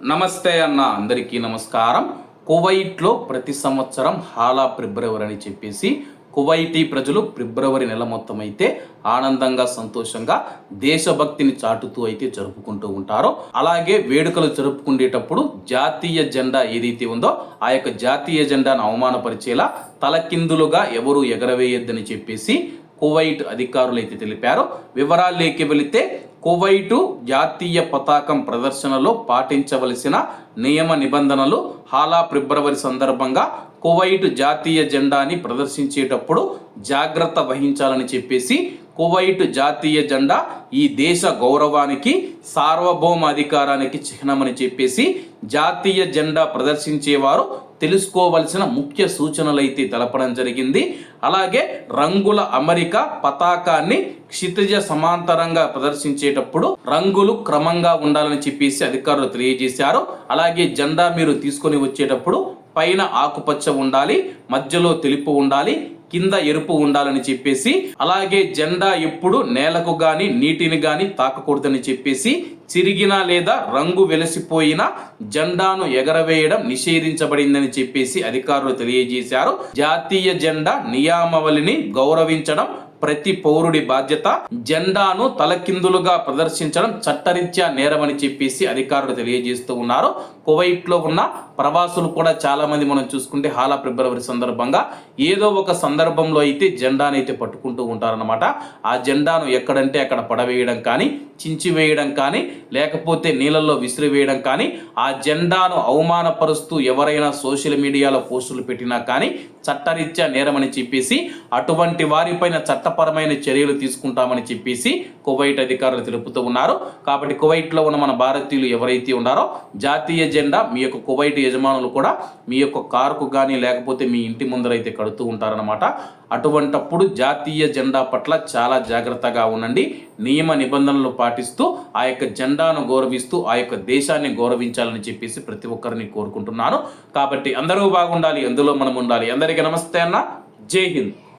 నమస్తే అన్న అందరికీ నమస్కారం. కువైట్లో ప్రతి సంవత్సరం హాలా ఫిబ్రవరి అని చెప్పేసి కువైటీ ప్రజలు ఫిబ్రవరి నెల మొత్తం అయితే ఆనందంగా సంతోషంగా దేశభక్తిని చాటుతూ అయితే జరుపుకుంటూ ఉంటారో. అలాగే వేడుకలు జరుపుకునేటప్పుడు జాతీయ జెండా ఏదైతే ఉందో ఆ యొక్క జాతీయ జెండాను అవమానపరిచేలా తలకిందులుగా ఎవరు ఎగరవేయొద్దని చెప్పేసి కువైట్ అధికారులు అయితే తెలిపారు వివరాల్లోకి వెళితే కువైటు జాతీయ పతాకం ప్రదర్శనలో పాటించవలసిన నియమ నిబంధనలు హాలా ఫిబ్రవరి సందర్భంగా కువైట్ జాతీయ జెండాని ప్రదర్శించేటప్పుడు జాగ్రత్త వహించాలని చెప్పేసి కువైట్ జాతీయ జెండా ఈ దేశ గౌరవానికి సార్వభౌమ అధికారానికి చిహ్నమని చెప్పేసి జాతీయ జెండా ప్రదర్శించేవారు తెలుసుకోవలసిన ముఖ్య సూచనలు అయితే తెలపడం జరిగింది. అలాగే రంగుల అమరిక పతాకాన్ని క్షితిజ సమాంతరంగా ప్రదర్శించేటప్పుడు రంగులు క్రమంగా ఉండాలని చెప్పేసి అధికారులు తెలియజేశారు. అలాగే జెండా మీరు తీసుకొని వచ్చేటప్పుడు పైన ఆకుపచ్చ ఉండాలి మధ్యలో తెలుపు ఉండాలి కింద ఎరుపు ఉండాలని చెప్పేసి అలాగే జెండా ఎప్పుడు నేలకు గాని నీటిని గాని తాకకూడదని చెప్పేసి చిరిగిన లేదా రంగు వెలసిపోయిన జెండాను ఎగరవేయడం నిషేధించబడిందని చెప్పేసి అధికారులు తెలియజేశారు. జాతీయ జెండా నియామవళిని గౌరవించడం ప్రతి పౌరుడి బాధ్యత జెండాను తలకిందులుగా ప్రదర్శించడం చట్టరీత్యా నేరమని చెప్పేసి అధికారులు తెలియజేస్తూ ఉన్నారు. కువైట్లో ఉన్న ప్రవాసులు కూడా చాలా మంది మనం చూసుకుంటే హాలా ఫిబ్రవరి సందర్భంగా ఏదో ఒక సందర్భంలో అయితే జెండాను అయితే పట్టుకుంటూ ఉంటారనమాట ఆ జెండాను ఎక్కడంటే అక్కడ పడవేయడం కానీ చించివేయడం కానీ లేకపోతే నీళ్ళల్లో విసిరివేయడం కానీ ఆ జెండాను అవమానపరుస్తూ ఎవరైనా సోషల్ మీడియాలో పోస్టులు పెట్టినా కానీ చట్టరీత్యా నేరమని చెప్పేసి అటువంటి వారిపైన చట్టపరమైన చర్యలు తీసుకుంటామని చెప్పేసి కువైట్ అధికారులు తెలుపుతూ ఉన్నారు. కాబట్టి కువైట్లో ఉన్న మన భారతీయులు ఎవరైతే ఉన్నారో జాతీయ జెండా మీ యొక్క కువైట్ యజమానులు కూడా మీ యొక్క కారుకు కానీ లేకపోతే మీ ఇంటి ముందరైతే కడుతూ ఉంటారనమాట అటువంటప్పుడు జాతీయ జెండా పట్ల చాలా జాగ్రత్తగా ఉండండి. నియమ నిబంధనలు పాటిస్తూ ఆ యొక్క జెండాను గౌరవిస్తూ ఆ యొక్క దేశాన్ని గౌరవించాలని చెప్పేసి ప్రతి ఒక్కరిని కోరుకుంటున్నాను. కాబట్టి అందరూ బాగుండాలి అందులో మనం ఉండాలి. అందరికీ నమస్తే అన్న. జై హింద్.